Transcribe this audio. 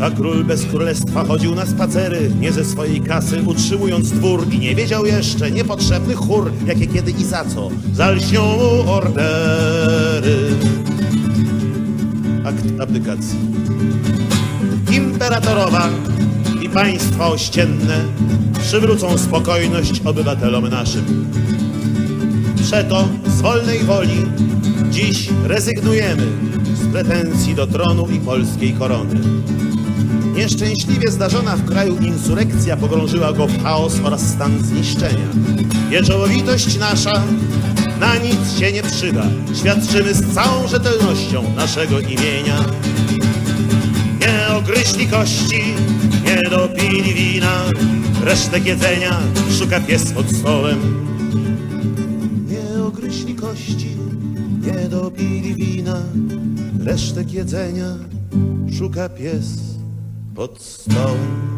A król bez królestwa chodził na spacery, nie ze swojej kasy, utrzymując dwór i nie wiedział jeszcze niepotrzebny chór, jakie kiedy i za co zalśnią mu ordery. Akt abdykacji. Imperatorowa i państwa ościenne przywrócą spokojność obywatelom naszym. Przeto z wolnej woli dziś rezygnujemy z pretensji do tronu i polskiej korony. Nieszczęśliwie zdarzona w kraju insurekcja pogrążyła go w chaos oraz stan zniszczenia. Wieczołowitość nasza na nic się nie przyda. Świadczymy z całą rzetelnością naszego imienia. Nie ogryźli kości, nie dopili wina, resztek jedzenia szuka pies pod stołem. Nie ogryźli kości, nie dopili wina, resztek jedzenia szuka pies pod stołem.